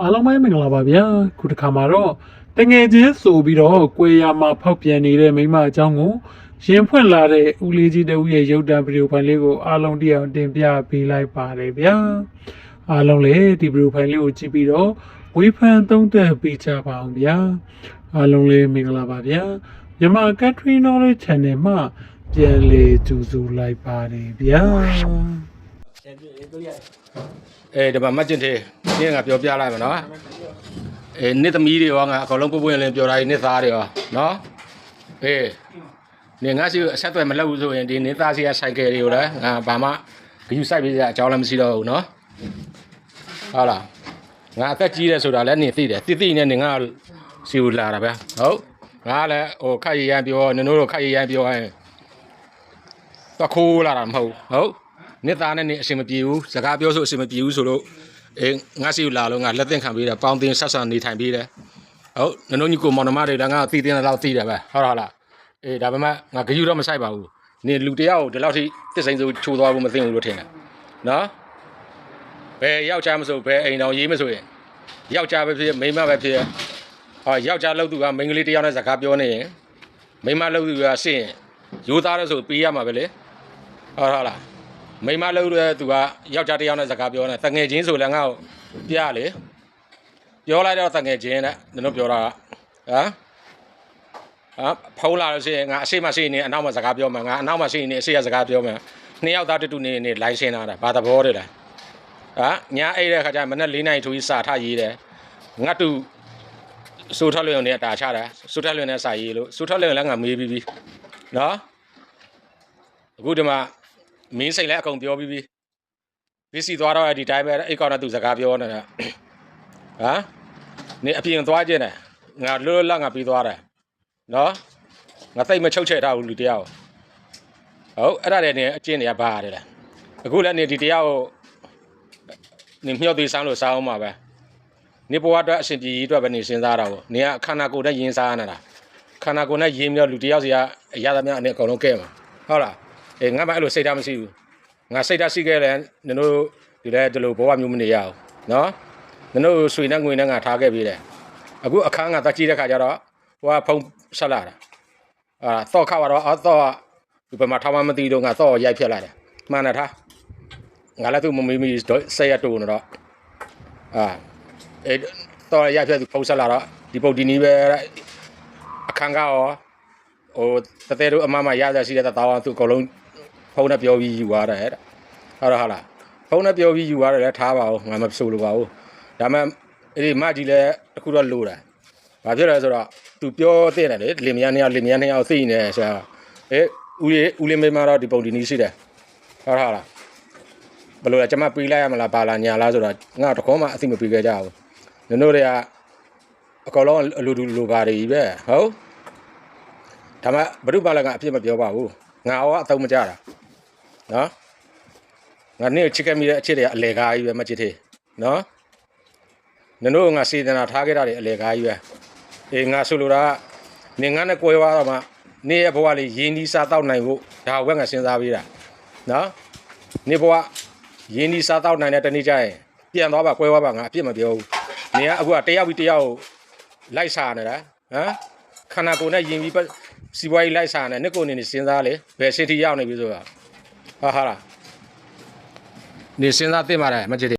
အားလုံးပဲမင်္ဂလာပါဗျာခုတစ်ခါမှာတော့တငယ်ချင်းဆိုပြီးတော့ကွေရမှာဖောက်ပြန်နေတဲ့မိန်းမအကြောင်းကိုရင်ဖွင့်လာတဲ့ဦးလေးကြီးတဦးရဲ့ရုပ်တံဗီဒီယိုဖိုင်လေးကိုအားလုံးတရားတင်ပြပေးလိုက်ပါတယ်ဗျာအားလုံးလည်းဒီဗီဒီယိုဖိုင်လေးကိုကြည့်ပြီးတော့ဝေဖန်သုံးသပ်ပေးကြပါအောင်ဗျာအားလုံးလည်းမင်္ဂလာပါဗျာမြန်မာ Country Knowledge Channel မှာပြန်လေကြိုဆိုလိုက်ပါတယ်ဗျာ အဲဒီမှာမတ်ကျင်သေးနင်းကပြောပြလိုက်မယ်နော်အဲနစ်သမီးတွေရောငါအကောင်လုံးပွပွရင်လည်းပြောတာနစ်သားတွေရောနော်အေးနေငါစီအဆက်အသွယ်မလုပ်ဘူးဆိုရင်ဒီနစ်သားစီကဆိုင်ကယ်တွေကိုလည်းငါဘာမှဂယူဆိုင်ပေးစရာအကြောင်းလည်းမရှိတော့ဘူးနော်ဟုတ်လားငါအသက်ကြီးတယ်ဆိုတာလည်းနေသိတယ်သိသိနဲ့နေငါစီကိုလာတာဗျဟုတ်ငါလည်းဟိုခက်ရရန်ပြောနင်တို့တို့ခက်ရရန်ပြောရင်တခိုးလာတာမဟုတ်ဟုတ် နှစ်သားနဲ့နေအဆင်မပြေဘူးစကားပြောဆိုအဆင်မပြေဘူးဆိုလို့အေးငါစီကိုလာလို့ငါလက်သင့်ခံပေးတယ်ပေါင်းတင်ဆက်ဆံနေထိုင်ပေးတယ်ဟုတ်နင်တို့ညီကိုမောင်နှမတွေလည်းငါသိတင်တဲ့လောက်သိတယ်ပဲဟုတ်လားလားအေးဒါပေမဲ့ငါဂယူတော့မဆိုင်ပါဘူးနေလူတယောက်ကိုဒီလောက်ထိတစ်စိမ့်ဆိုချိုးသွားဖို့မသိဘူးလို့ထင်တယ်နော်ဘယ်ယောက်ျားမဆိုဘယ်အိမ်တော်ရေးမဆိုရင်ယောက်ျားပဲဖြစ်မိန်းမပဲဖြစ်ဟောယောက်ျားလောက်သူကမိန်းကလေးတယောက်နဲ့စကားပြောနေရင်မိန်းမလောက်သူကရှင်းရိုးသားတဲ့ဆိုပေးရမှာပဲလေဟုတ်လား မိမလို့တဲ့သူကယောက်ျားတစ်ယောက်နဲ့စကားပြောနေတငယ်ချင်းဆိုလည်းငါ့ကိုပြလေပြောလိုက်တော့တငယ်ချင်းနဲ့နင်တို့ပြောတာကဟမ်ဟာဖုံးလာလို့ရှိရင်ငါအရှိမရှိနေအနောက်မှာစကားပြောမှာငါအနောက်မှာရှိနေအရှိရစကားပြောမှာနှစ်ယောက်သားတူတူနေနေလိုင်းရှင်းလာတာဘာသဘောတည်းလဲဟာညာအိတ်တဲ့ခါကျရင်မနေ့၄နိုင်ထူကြီးစာထရေးတယ်ငါတူစိုးထွက်လျုံနဲ့တာချတာစိုးထွက်လျုံနဲ့စာရေးလို့စိုးထွက်လျုံလည်းငါမေးပြီးပြီနော်အခုဒီမှာ မင်းစိတ်လည်းအကုန်ပြောပြီးပြီပစ္စည်းသွားတော့ဒီတိုင်းပဲအိတ်ကောက်နဲ့သူစကားပြောနေတာဟမ်နေအပြင်သွားခြင်းတယ်ငါလွတ်လွတ်လပ်ငါပြီးသွားတယ်နော်ငါသိပ်မချုပ်ချယ်ထားဘူးလူတရားကိုဟုတ်အဲ့ဒါတွေနေအကျင့်တွေကဘာရတယ်လဲအခုလည်းနေဒီတရားကိုနေမြှော့သေးစမ်းလို့စားအောင်ပါပဲနေဘဝအတွက်အရှင်ပြည်ကြီးအတွက်ပဲနေစဉ်းစားတာပေါ့နေကခန္ဓာကိုယ်နဲ့ယဉ်စားနေတာခန္ဓာကိုယ်နဲ့ယဉ်ပြီးတော့လူတယောက်စီကအရသမျှအနေအကုန်လုံးကဲမှာဟုတ်လား အေးငါမှအဲ့လိုစိတ်ထားမရှိဘူးငါစိတ်ထားရှိခဲ့လဲနင်တို့ဒီလဲဒီလိုဘဝမျိုးမနေရအောင်နော်နင်တို့ဆွေနဲ့ငွေနဲ့ငါထားခဲ့ပြီးတယ်အခုအခန်းကတက်ကြည့်တဲ့ခါကျတော့ဟိုကဖုံးဆက်လာတာအာတော့ခါတော့အတော့ဒီဘက်မှာထားမှမသိတော့ငါတော့ရိုက်ဖြတ်လာတယ်မှန်တယ်ထားငါလည်းသူမမေးမိတော့ဆက်ရတူနေတော့အာအေးတော့ရိုက်ဖြတ်သူဖုံးဆက်လာတော့ဒီပုတ်ဒီနီးပဲအခန်းကရောဟိုတသေးတို့အမမရရရှိတဲ့တောင်းသူအကုန်လုံး ဖုန်းနဲ့ပြောပြီးယူသွားတယ်တဲ့ဟုတ်တော့ဟုတ်လားဖုန်းနဲ့ပြောပြီးယူသွားတယ်လည်းထားပါဦးငါမဆိုလိုပါဘူးဒါမှအဲ့ဒီမကြီးလည်းတခုတော့လိုတာဘာဖြစ်လဲဆိုတော့ तू ပြောတဲ့တယ်လေလင်မယားနှစ်ယောက်လင်မယားနှစ်ယောက်သိနေဆရာအေးဦးလေးဦးလေးမေမတော့ဒီပုံဒီနီးရှိတယ်ဟုတ်တော့ဟုတ်လားဘယ်လိုလဲကျွန်မပေးလိုက်ရမလားဘာလားညာလားဆိုတော့ငါတကောမှအသိမပေးခဲ့ကြဘူးနင်တို့တွေကအကောင်လုံးအလိုတူလိုပါတွေကြီးပဲဟုတ်ဒါမှဘုရုပါလည်းကအပြစ်မပြောပါဘူးငါရောအသုံးမကြတာ နော်ငါနေ့ချစ်ခဲ့မိတဲ့အချစ်တွေကအလေကားကြီးပဲမချစ်သေးနော်နင်တို့ငါစေတနာထားခဲ့တာတွေအလေကားကြီးပဲအေးငါဆိုလိုတာကနေငါနဲ့ကြွယ်သွားတော့မှနေ့ရဲ့ဘဝလေးရင်းနှီးစားတောက်နိုင်ဖို့ဒါဝက်ငါစဉ်းစားပေးတာနော်နေ့ဘဝရင်းနှီးစားတောက်နိုင်တဲ့တနေ့ကျရင်ပြန်သွားပါကြွယ်သွားပါငါအပြစ်မပြောဘူးနေကအခုကတယောက်ပြီးတယောက်ကိုလိုက်စားနေတာဟမ်ခန္ဓာကိုယ်နဲ့ယင်ပြီးပတ်စီပွားရေးလိုက်စားနေနှစ်ကိုယ်နေနေစဉ်းစားလေဘယ်စီတီရောက်နေပြီဆိုတာ ဟာဟာလားနေစဉ်းစားသိမှာတယ်မကြည့်